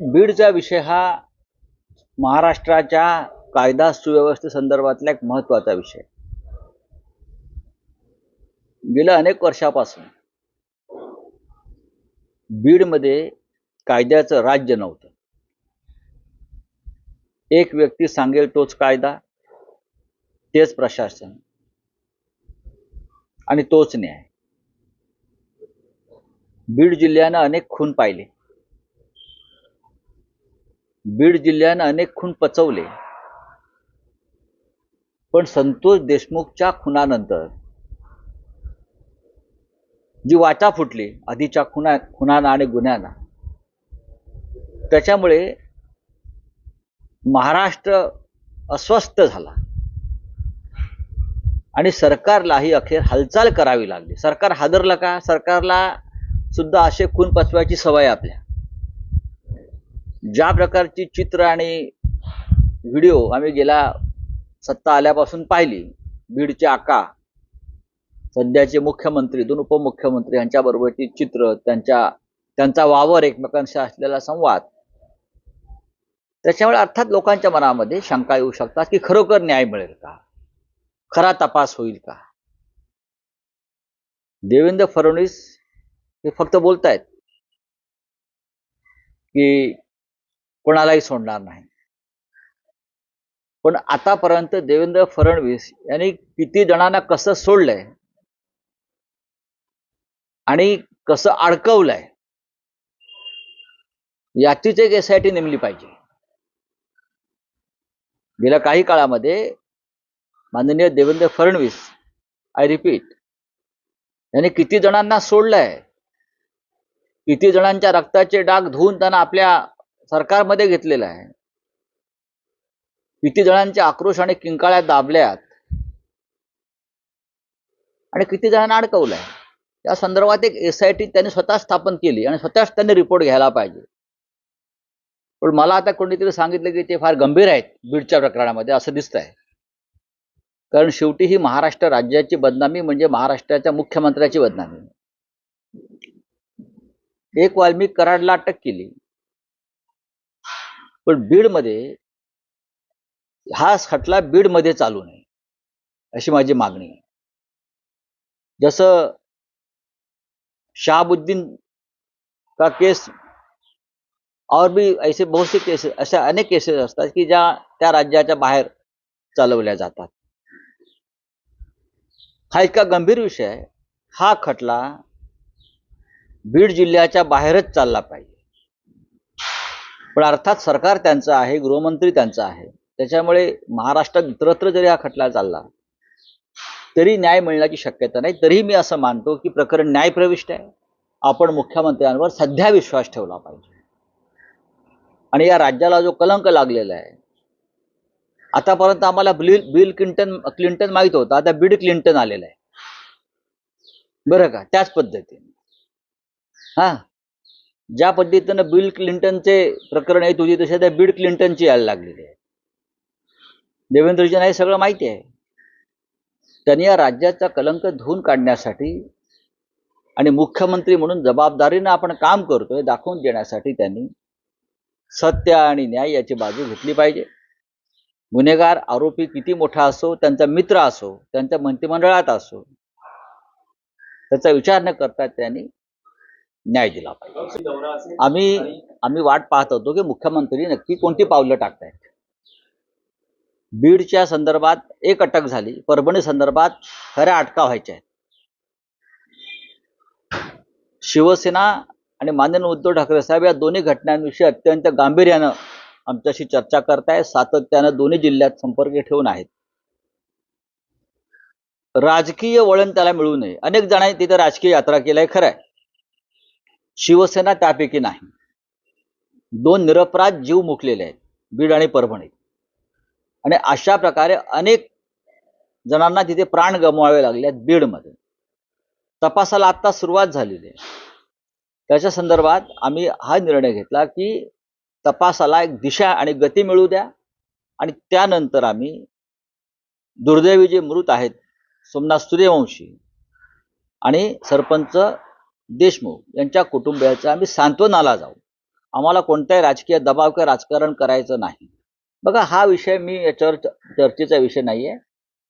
बीडचा विषय हा महाराष्ट्राच्या कायदा सुव्यवस्थेसंदर्भातला एक महत्त्वाचा विषय. गेल्या अनेक वर्षापासून बीडमध्ये कायद्याचं राज्य नव्हतं. एक व्यक्ती सांगेल तोच कायदा तेच प्रशासन आणि तोच न्याय. बीड जिल्ह्यानं अनेक खून पाहिले. बीड जिल्ह्यानं अनेक खून पचवले. पण संतोष देशमुखच्या खुनानंतर जी वाचा फुटली आधीच्या खुना खुनाना आणि गुन्ह्यांना त्याच्यामुळे महाराष्ट्र अस्वस्थ झाला. आणि सरकारलाही अखेर हालचाल करावी लागली. सरकार हादरलं का? सरकारला सुद्धा असे खून पचवायची सवय आपल्या. ज्या प्रकारची चित्र आणि व्हिडिओ आम्ही गेल्या सत्ता आल्यापासून पाहिली बीडचे आका सध्याचे मुख्यमंत्री दोन उपमुख्यमंत्री यांच्याबरोबरची चित्र त्यांच्या त्यांचा वावर एकमेकांशी असलेला संवाद त्याच्यामुळे अर्थात लोकांच्या मनामध्ये शंका येऊ शकतात की खरोखर न्याय मिळेल का? खरा तपास होईल का? देवेंद्र फडणवीस हे फक्त बोलतायत की कोणालाही सोडणार नाही. पण आतापर्यंत देवेंद्र फडणवीस यांनी किती जणांना कसं सोडलंय आणि कसं अडकवलंय याचीच एक एस आय टी नेमली पाहिजे. गेल्या काही काळामध्ये माननीय देवेंद्र फडणवीस आय रिपीट यांनी किती जणांना सोडलंय? किती जणांच्या रक्ताचे डाग धुवून त्यांना आपल्या सरकारमध्ये घेतलेलं आहे. किती जणांच्या आक्रोश आणि किंकाळ्या दाबल्यात. आणि किती जणांना अडकवलंय. या संदर्भात एक एस आय टी त्यांनी स्वतः स्थापन केली आणि स्वतःच त्यांनी रिपोर्ट घ्यायला पाहिजे. पण मला आता कोणीतरी सांगितलं की ते फार गंभीर आहेत बीडच्या प्रकरणामध्ये असं दिसत आहे कारण शेवटी ही महाराष्ट्र राज्याची बदनामी म्हणजे महाराष्ट्राच्या मुख्यमंत्र्याची बदनामी. एक वाल्मिक कराडला अटक केली. पण बीडमध्ये हा खटला बीडमध्ये चालू नये अशी माझी मागणी आहे. जसं शहाबुद्दीन का केस और भी ऐसे बहुत से केसेस अशा अनेक केसेस असतात की ज्या त्या राज्याच्या बाहेर चालवल्या जातात. हा इतका गंभीर विषय हा खटला बीड जिल्ह्याच्या बाहेरच चालला पाहिजे. पण अर्थात सरकार त्यांचं आहे गृहमंत्री त्यांचं आहे. त्याच्यामुळे महाराष्ट्रात इतरत्र जरी हा खटला चालला तरी न्याय मिळण्याची शक्यता नाही. तरी मी असं मानतो की प्रकरण न्यायप्रविष्ट आहे. आपण मुख्यमंत्र्यांवर सध्या विश्वास ठेवला पाहिजे. आणि या राज्याला जो कलंक लागलेला आहे आतापर्यंत आम्हाला बिल बिल क्लिंटन क्लिंटन माहीत होतं. आता बिड क्लिंटन आलेलं आहे. बरं का? त्याच पद्धतीने. हा? ज्या पद्धतीनं बिल क्लिंटनचे प्रकरण येत होती तसे त्या बिल क्लिंटनची यायला लागलेली आहे. देवेंद्रजींना हे सगळं माहिती आहे. त्यांनी या राज्याचा कलंक धुवून काढण्यासाठी आणि मुख्यमंत्री म्हणून जबाबदारीनं आपण काम करतोय दाखवून देण्यासाठी त्यांनी सत्य आणि न्याय याची बाजू घेतली पाहिजे. गुन्हेगार आरोपी किती मोठा असो त्यांचा मित्र असो त्यांच्या मंत्रिमंडळात असो त्याचा विचार न करता त्यांनी न्याय दिला पाहिजे. आम्ही आम्ही वाट पाहत होतो की मुख्यमंत्री नक्की कोणती पावलं टाकतायत. बीडच्या संदर्भात एक अटक झाली परभणी संदर्भात खऱ्या अटका व्हायच्या आहेत. शिवसेना आणि माननीय उद्धव ठाकरे साहेब या दोन्ही घटनांविषयी अत्यंत गांभीर्यानं आमच्याशी चर्चा करताय सातत्यानं दोन्ही जिल्ह्यात संपर्क ठेवून आहेत. राजकीय वळण त्याला मिळू नये. अनेक जणांनी तिथे राजकीय यात्रा केल्या आहे खरं आहे. शिवसेना त्यापैकी नाही. दोन निरपराध जीव मुकलेले आहेत बीड आणि परभणी आणि अशा प्रकारे अनेक जणांना तिथे प्राण गमवावे लागले आहेत बीडमध्ये. तपासाला आत्ता सुरुवात झालेली आहे. त्याच्या संदर्भात आम्ही हा निर्णय घेतला की तपासाला एक दिशा आणि गती मिळू द्या आणि त्यानंतर आम्ही दुर्दैवी जे मृत आहेत सोमनाथ सूर्यवंशी आणि सरपंच देशमुख यांच्या कुटुंबियाचा आम्ही सांत्वनाला जाऊ. आम्हाला कोणताही राजकीय दबाव किंवा राजकारण करायचं नाही. बघा हा विषय मी याच्यावर चर्चेचा विषय नाही आहे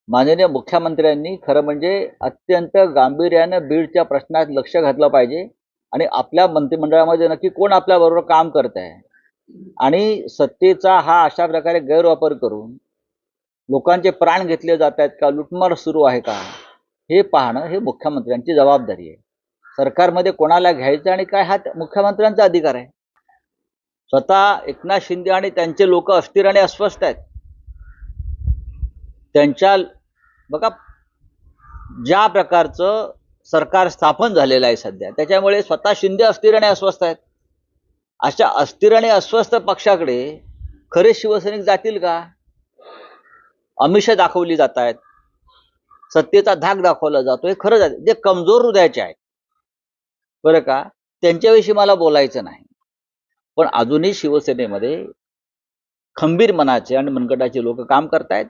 माननीय मुख्यमंत्र्यांनी खरं म्हणजे अत्यंत गांभीर्यानं बीडच्या प्रश्नात लक्ष घातलं पाहिजे आणि आपल्या मंत्रिमंडळामध्ये नक्की कोण आपल्याबरोबर काम करत आहे? आणि सत्तेचा हा अशा प्रकारे गैरवापर करून लोकांचे प्राण घेतले जात आहेत का? लुटमार सुरू आहे का? हे पाहणं हे मुख्यमंत्र्यांची जबाबदारी आहे. सरकारमध्ये कोणाला घ्यायचं आणि काय? हा मुख्यमंत्र्यांचा अधिकार आहे. स्वतः एकनाथ शिंदे आणि त्यांचे लोक अस्थिर आणि अस्वस्थ आहेत. त्यांच्या बघा ज्या प्रकारचं सरकार स्थापन झालेलं आहे सध्या त्याच्यामुळे स्वतः शिंदे अस्थिर आणि अस्वस्थ आहेत. अशा अस्थिर आणि अस्वस्थ पक्षाकडे खरे शिवसैनिक जातील का? अमिषा दाखवली जात आहेत. सत्तेचा धाक दाखवला जातो हे खरं जात जे कमजोर हृदयाचे आहेत बरं का? त्यांच्याविषयी मला बोलायचं नाही. पण अजूनही शिवसेनेमध्ये खंबीर मनाचे आणि मनगटाचे लोक काम करतायत.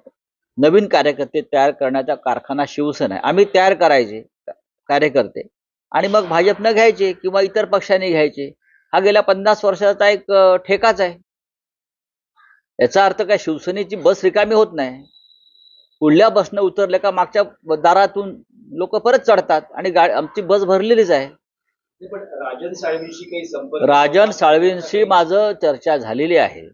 नवीन कार्यकर्ते तयार करण्याचा कारखाना शिवसेना आहे. आम्ही तयार करायचे कार्यकर्ते. आणि मग भाजपनं घ्यायचे किंवा इतर पक्षांनी घ्यायचे हा गेल्या पन्नास वर्षाचा एक ठेकाच आहे. याचा अर्थ काय? शिवसेनेची बस रिकामी होत नाही. पुढल्या बसनं उतरल्या का मागच्या दारातून लोक परत चढतात आणि गा आमची बस भरलेलीच आहे. राजन साळवींशी काही संपर्क राजन साळवींशी माझं चर्चा झालेली आहे.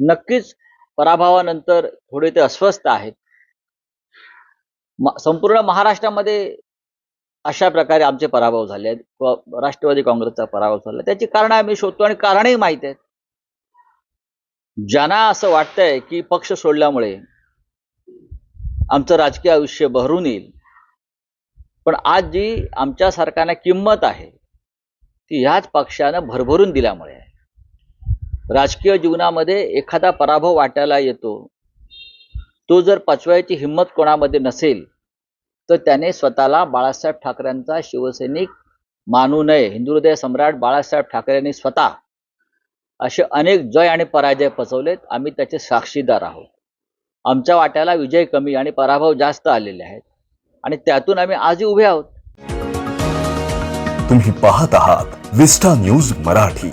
नक्कीच पराभवानंतर थोडे ते अस्वस्थ आहेत. संपूर्ण महाराष्ट्रामध्ये अशा प्रकारे आमचे पराभव झाले आहेत. राष्ट्रवादी काँग्रेसचा पराभव झाला. त्याची कारणं आम्ही शोधतो आणि कारणही माहीत आहेत. ज्यांना असं वाटतंय की पक्ष सोडल्यामुळे आमचं राजकीय आयुष्य बहरून येईल पण आज जी आमच्या किंमत आहे ती ह्याच पक्षानं भरभरून दिल्यामुळे आहे. राजकीय जीवनामध्ये एखादा पराभव वाटायला येतो तो जर पचवायची हिंमत कोणामध्ये नसेल तर त्याने स्वतःला बाळासाहेब ठाकरेंचा शिवसैनिक मानू नये हिंदू हृदय सम्राट बाळासाहेब ठाकरेंनी स्वतः असे अनेक जय आणि पराजय पचवलेत आम्ही त्याचे साक्षीदार आहोत. आमच्या वाट्याला विजय कमी आणि पराभव जास्त आलेले आहेत. आणि त्यातून आम्ही आजही उभे आहोत. तुम्ही पाहत आहात विस्टा न्यूज मराठी.